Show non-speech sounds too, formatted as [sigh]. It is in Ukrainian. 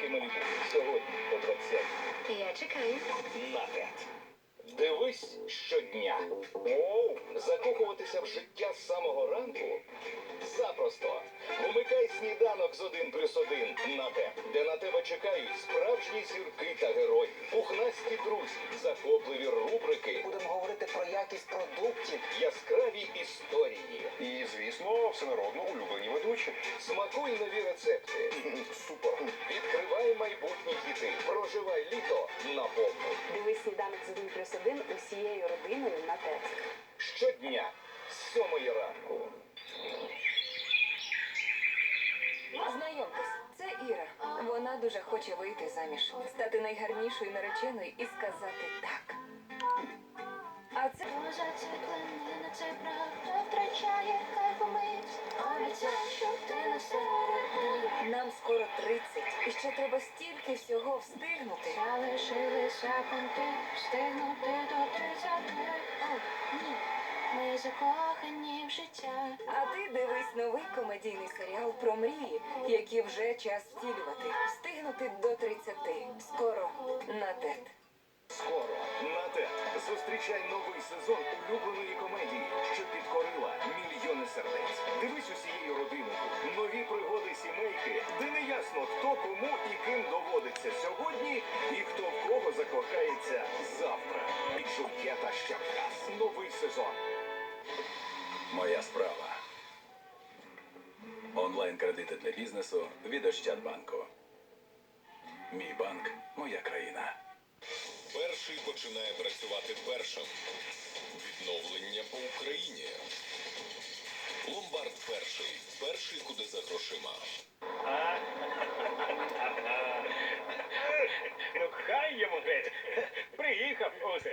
Дизайнерки Малібу. Сьогодні о 20 Я чекаю. на ТЕТ. Дивись щодня. Оу, закохуватися в життя з самого ранку? Запросто. Вмикай сніданок з 1 плюс 1 на ТЕТ, де на тебе чекають справжні зірки та герої, пухнасті друзі, захопливі рубрики, Будемо говорити про якість продуктів. яскраві звісно, всенародно улюблені ведучі. Смакуй нові рецепти. [laughs] Супер. Відкривай майбутні хіти. Проживай літо наповну. Дивись сніданок з 1 плюс 1 усією родиною на ТЕЦ. Щодня з 7 ранку. Знайомтесь, це Іра. Вона дуже хоче вийти заміж, стати найгарнішою нареченою і сказати так. А це Зациклена це правда втрачає нам скоро 30, і ще треба стільки всього встигнути. Залишилися понти, встигнути до тридцяти. О, ні, ми закохані в життя. А ти дивись новий комедійний серіал про мрії, які вже час втілювати. Встигнути до 30. Скоро на ТЕТ. Скоро на ТЕТ зустрічай новий сезон улюбленої кому і ким доводиться сьогодні, і хто в кого закохається завтра. Джульєта Щепкас. Новий сезон. Моя справа. Онлайн-кредити для бізнесу від Ощадбанку. Мій банк моя країна. Перший починає працювати першим. Відновлення по Україні. Ломбард перший. Перший куди за грошима. А, decompose it.